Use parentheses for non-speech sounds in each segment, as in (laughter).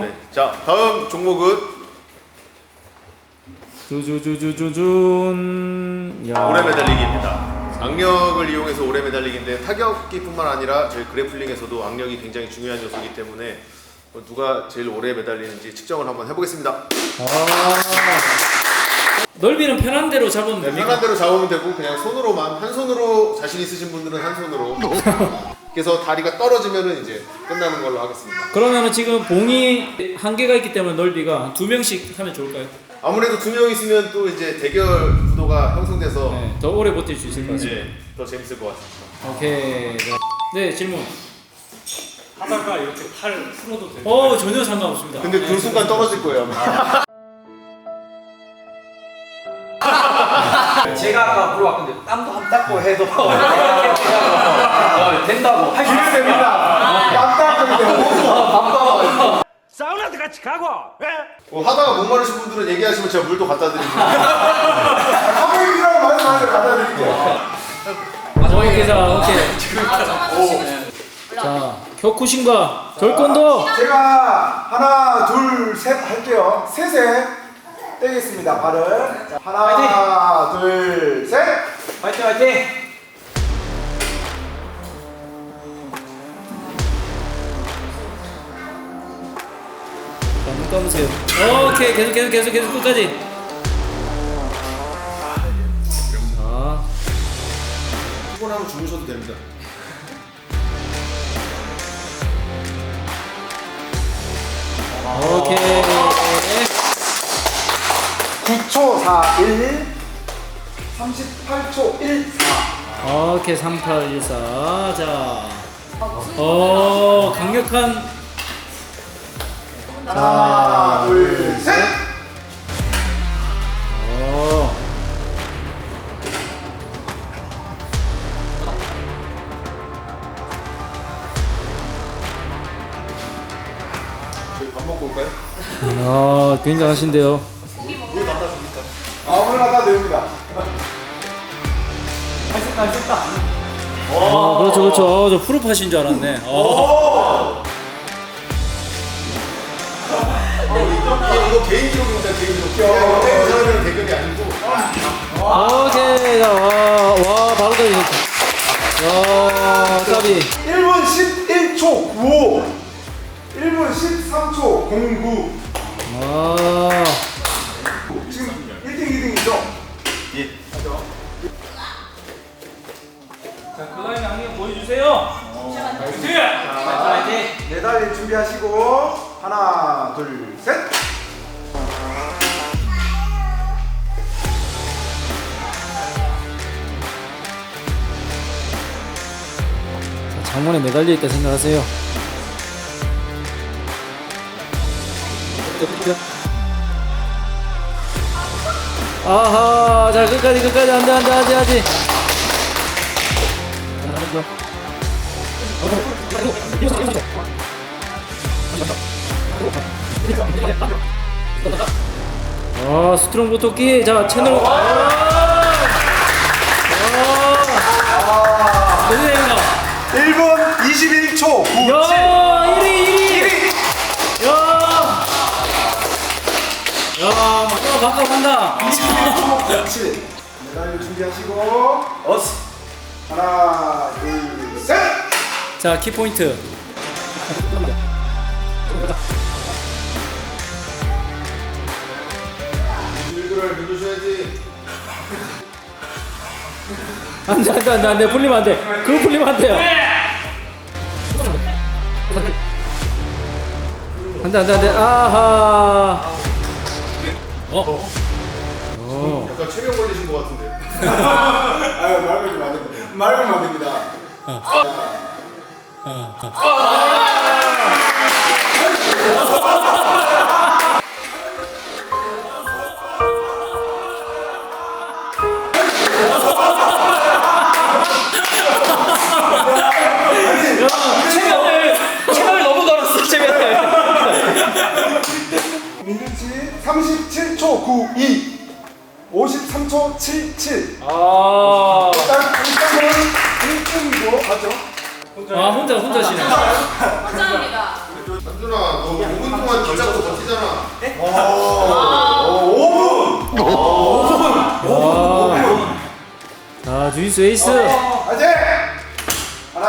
네. 자 다음 종목은 주주주주주준. 야. 오래 매달리기입니다. 악력을 이용해서 오래 매달리기인데 타격기뿐만 아니라 저희 그래플링에서도 악력이 굉장히 중요한 요소이기 때문에 누가 제일 오래 매달리는지 측정을 한번 해보겠습니다. 아. 넓이는 편한 대로 잡으면 네, 됩니까? 편한 대로 잡으면 되고 그냥 손으로만 한 손으로 자신 있으신 분들은 한 손으로. (laughs) 그래서 다리가 떨어지면은 이제 끝나는 걸로 하겠습니다. 그러면은 지금 봉이 한계가 있기 때문에 넓이가 두 명씩 하면 좋을까요? 아무래도 두 명 있으면 또 이제 대결 구도가 형성돼서 네, 더 오래 버틸 수 있을 것 같습니다. 이제 더 재밌을 것 같습니다. 오케이. 네. 네, 질문. 하다가 이렇게 팔 풀어도 돼요? 어, 전혀 상관없습니다. 근데 그 순간 떨어질 거예요. 아마. (laughs) 제가 아까 물어봤는데 땀도 안 닦고 해도 어, 된다고 할수 있습니다. 사우나도 같이 가고 예? 뭐 하다가 목마르신 분들은 얘기하시면 제가 물도 갖다 드리고. 사모님이라고 말씀 하세요. 갖다 드릴게요. 자, 오케이. 자, 격쿠신과 절권도. 제가 하나, 둘, 셋 할게요. 셋에 떼겠습니다. 발을. 자, 하나, 둘, 셋. 화이팅 화이팅! 자, 눈 감으세요. 오케이, 계속, 계속, 계속, 계속 끝까지. 자, 피곤하면 주무셔도 됩니다. 오케이. 9초 41. 38초 14. 오케이, 3814. 자, 어, 강력한. 하나, 둘, 셋. 어, 저희 밥 먹고 올까요? 아, (laughs) 굉장하신데요. 아무나 갖다 드립니다. 아, 그렇죠, 그렇죠. 어, 저 프로프 하신 줄 알았네. 어. 이거, 이거 개인 기록입니다. 개인 기록. 이 사람이랑 대결이 아니고. 오케이, 자, 와, 와, 바로 떨어졌다. 야, 까비. 1분 11초 95. 1분 13초 09. 아, 주세요. 화이팅! 매달릴 준비하시고. 하나, 둘, 셋. 장문에 매달려 있다 생각하세요. 아하, 자 끝까지 끝까지 안돼 안돼 안돼 안돼. 아 스트롱 보 토끼 자 채널. 아, 아, 너무 재밌다. 1분 21초 9. 야, 1위, 1위. 야. 야, 막 바꿔 간다. 21초 7. 매달릴 준비하시고. 어스! 하나. 자, 키 포인트. 일그를 밀어줘야지. 안 돼, 안 돼, 안 돼, 안 돼. 풀리면 안 돼. 그거 풀리면 안 돼요. 안 돼, 안 돼, 안 돼. 아하. 어? 어. 약간 체면 걸리신 것 같은데. (laughs) 아유, 말 걸리면 안 됩니다. 말 걸리면 안 됩니다. 체면을 체면을 너무 걸었어 체면을. 민준 씨 37초 92. 53초 77. 아. 일단 일단은 1등이고 맞죠? 아, 혼자, 혼자 쉬네. 감사합니다. 한준아 너 5분 동안 길 잡고 버티잖아. 자, 주짓수 에이스. 화이팅! 하나,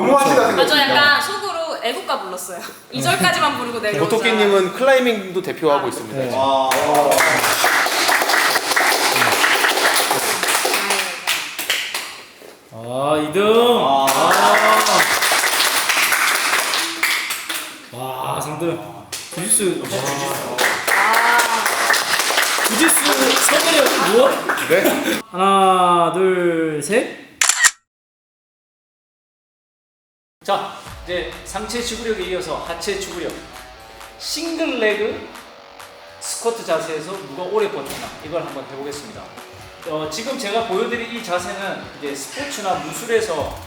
너무하시다 아, 저 생각했습니다 약간 속으로 애국가 불렀어요 2절까지만 부르고 내려오자 오토끼님은 클라이밍도 대표하고 있습니다. 네. 지금. 아, 2등. 아. 와, 상등. 주짓수. 주짓수 성현이 무엇? 네. 하나, 둘, 셋. 자, 이제 상체 지구력에 이어서 하체 지구력. 싱글 레그 스쿼트 자세에서 누가 오래 버티나 이걸 한번 해보겠습니다. 어, 지금 제가 보여드린 이 자세는 이제 스포츠나 무술에서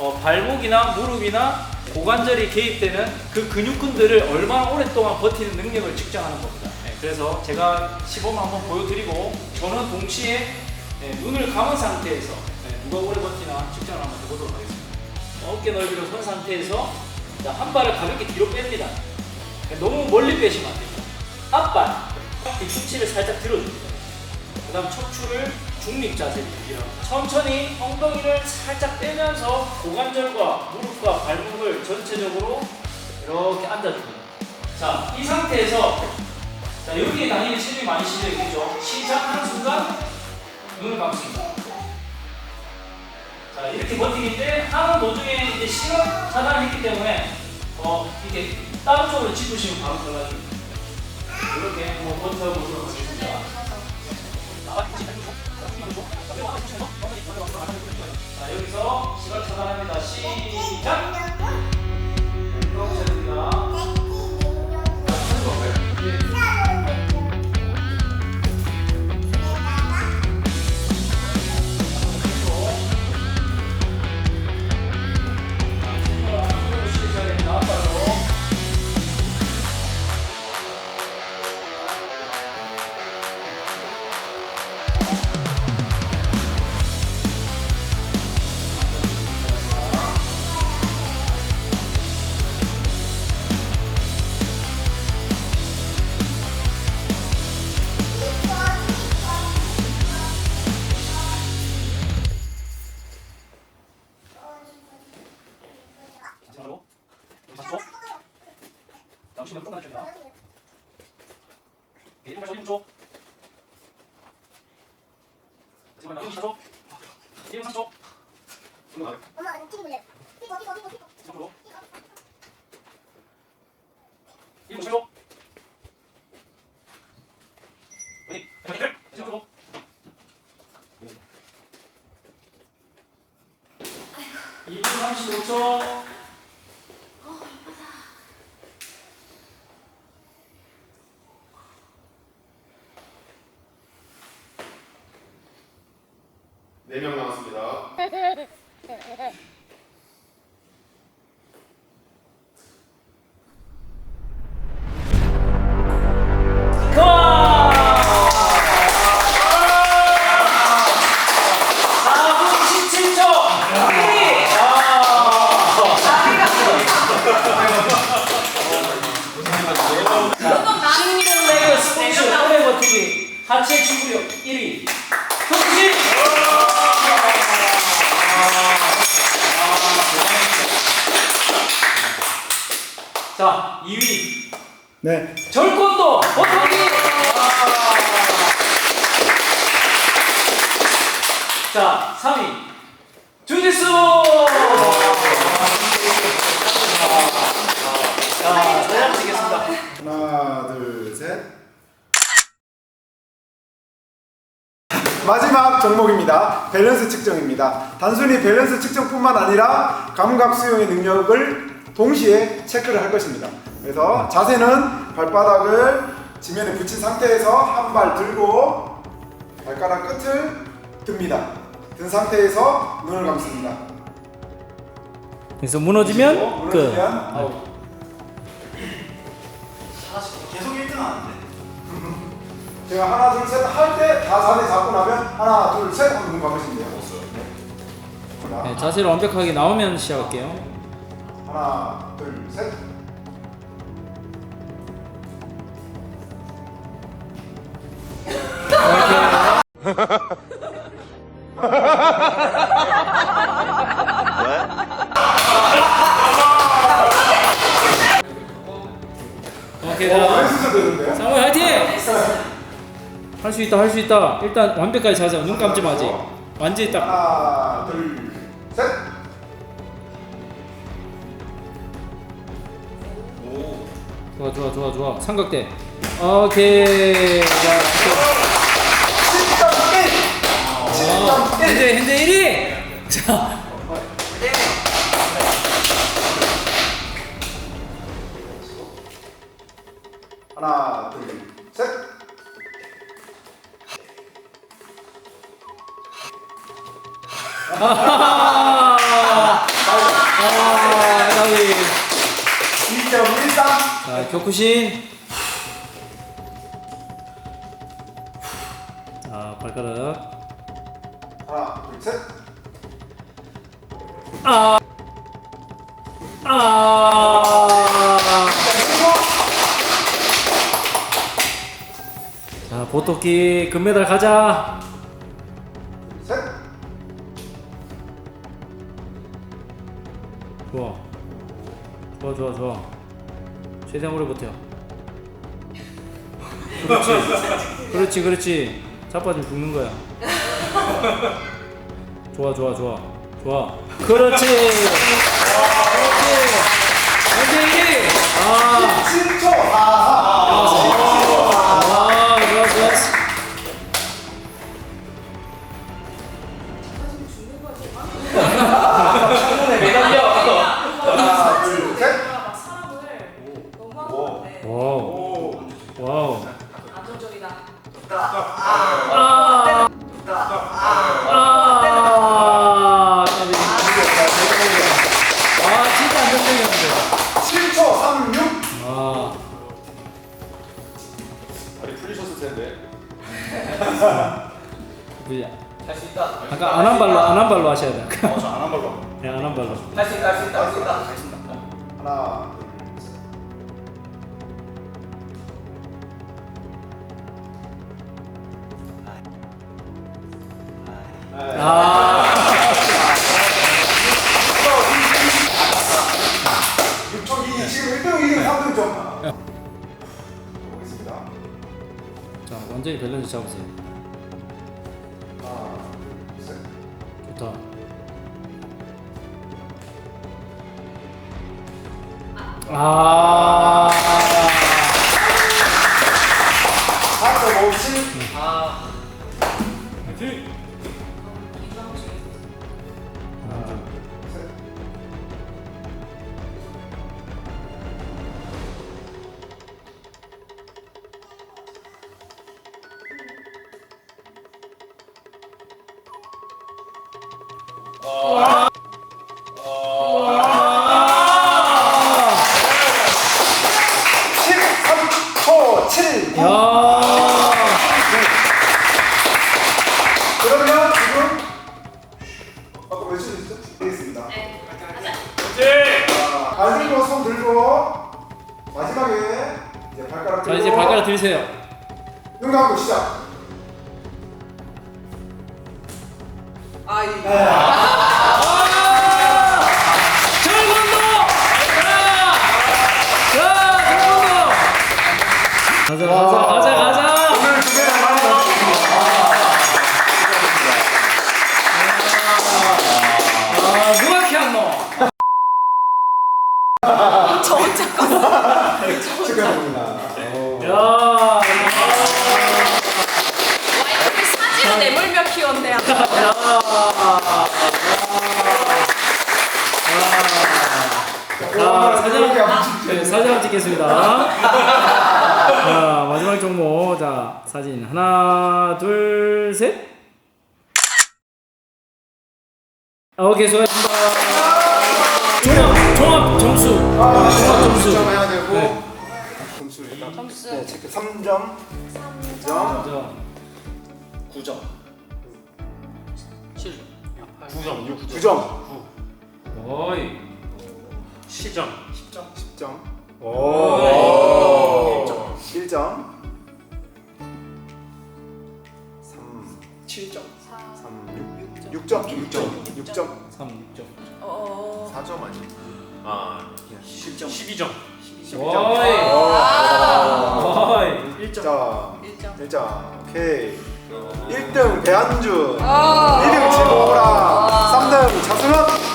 어, 발목이나 무릎이나 고관절이 개입되는 그 근육근들을 얼마나 오랫동안 버티는 능력을 측정하는 겁니다. 네, 그래서 제가 시범 한번 보여드리고 저는 동시에 네, 눈을 감은 상태에서 네, 누가 오래 버티나 측정을 한번 해보도록 하겠습니다. 어깨 넓이를 선 상태에서 자, 한 발을 가볍게 뒤로 뺍니다. 너무 멀리 빼시면 안 됩니다. 앞발, 뒤꿈치를 살짝 들어줍니다. 그 다음 척추를 중립 자세로 유지합니다. 천천히 엉덩이를 살짝 빼면서 고관절과 무릎과 발목을 전체적으로 이렇게 앉아줍니다. 자, 이 상태에서 자, 여기에 당연히 체중이 많이 실려있겠죠. 시작하는 순간 눈을 감습니다. 자, 이렇게 버티는데 하는 도중에 이제 시간 차단했기 때문에 어, 이게 다른 쪽으로 짚으시면 바로 들어가줍니다. 이렇게 한번 버텨보도록 하겠습니다. 자, 여기서 시간 차단합니다. 시작! 마지막 1분 4초. 1분 3초. 엄 자 3위 주짓수 자 사장 드리겠습니다 하나, 둘, 셋. 마지막 종목입니다. 밸런스 측정입니다. 단순히 밸런스 측정뿐만 아니라 감각 수용의 능력을 동시에 체크를 할 것입니다. 그래서 자세는 발바닥을 지면에 붙인 상태에서 한 발 들고 발가락 끝을 듭니다. 든 상태에서 눈을 감습니다. 그래서 무너지면 끝. 무너지면 아웃. 계속 1등 하는데. (laughs) 제가 하나 둘 셋 할 때 다 자세 잡고 나면 하나 둘 셋 하면 눈 감으시면 돼요. 네. 네, 자세를 완벽하게 나오면 시작할게요. 하나 둘 셋. 오케이, 어, 자. 상호 화이팅! 할 수 있다, 할 수 있다. 일단 완벽하게 자세, 눈 감지 마지. 완전히 딱. 하나 둘 셋. 좋아, 좋아, 좋아, 좋아. 삼각대. 오케이. 자, 어, 현재 현재 1위. 자, 아, 아, 나위. 2.13. 자, 교쿠신. 자, 발가락. 하나 둘 셋. 아. 자, 보토끼 금메달 가자. 좋아. 좋아, 좋아, 좋아. 최대한 오래 버텨. 그렇지. 그렇지, 그렇지. 자빠지면 죽는 거야. 좋아, 좋아, 좋아. 좋아. 그렇지. 그렇지. 완전히. 아. 아, 6초 2 지금 1등 2등 3등 좀. 보겠습니다. 자, 완전히 밸런스 잡으세요. 하나 둘 셋. 좋다. 아, 아이. 결혼도! 자! 자, 가자, 가 사진, 네, 사진 한번 찍겠습니다. 자, 마지막 종목. 자, 사진. 하나, 둘, 셋. 아, 오케이, 수고하셨습니다. 종합, 종합 점수. 종합 점수. 점 해야 되고 네. 점수 일단 점수. 네, 체크 3점. 2점. 자, 9점. 7. 9점, 6점. 9점. 어이. 10점. 10점. 오. 1점. 3 7점. 3 6 6점. 6점. 6점. 3, 6점. 어. 4점 아니? 아 10점. 12점. 어이. 어이. 1점. 1점. 1점. 오케이. 1등 배한준. 어. 2등 지고라. 3등 차승원.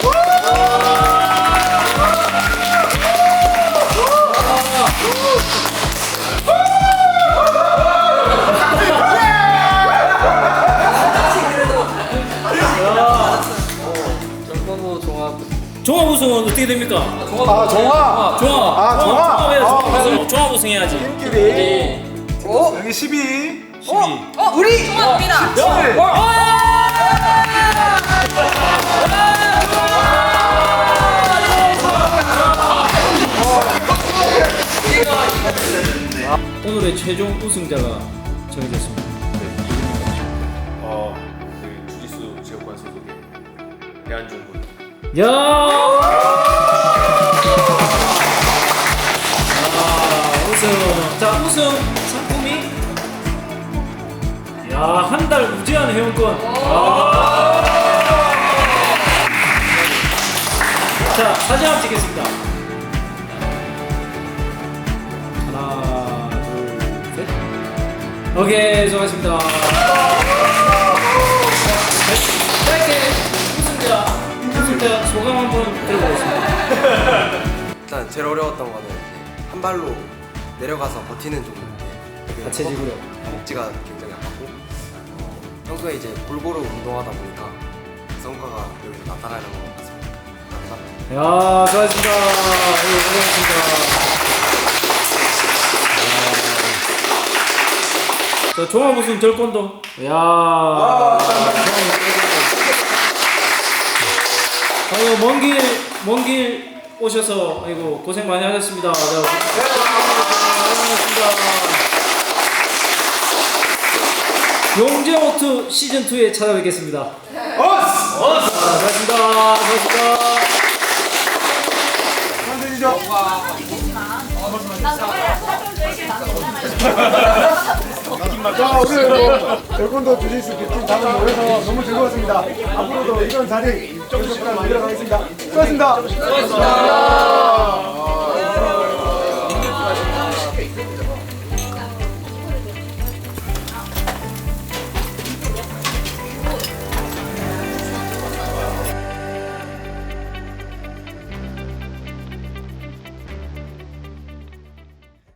종합 우승은 어떻게 됩니까? 아 정화. 종합. 아, 종합. 종합 해야지. 아, 종합, 종합 우승해야지. 팀끼리. 여기 12. 12. 어 우리 종합입니다. 17. 오늘의 최종 우승자가 정해졌습니다. 어, 그 주짓수 체육관 소속의 배한종 군. 야! 자, 우승 상품이 야, 한 달 무제한 회원권. 아. 자, 사진 한번 찍겠습니다. 하나, 둘, 셋. 오케이, 수고하셨습니다. 소감 한번 들어보겠습니다. 일단 제일 어려웠던 거는 한 발로 내려가서 버티는 종류인데 그 자체 지구력. 허벅지가 굉장히 아팠고 어, 평소에 이제 골고루 운동하다 보니까 그 성과가 여기서 나타나는 것 같습니다. 감사합니다. 야, 수고하셨습니다. 예, 고생하셨습니다. 야. 자, 종합 우승 절권도. 야. 아이고, 먼 길, 먼 길 오셔서, 아이고, 고생 많이 하셨습니다. 자, 고생하셨습니다. 용재호투 시즌2에 찾아뵙겠습니다. 자, 고맙습니다. 고맙습니다. 선생님이죠. 자, 오늘 열권도 주짓수 빅팀 다음 모여서 너무 즐거웠습니다. 앞으로도 이런 자리 계속까지 이어가겠습니다. 수고하셨습니다. 수고하셨습니다.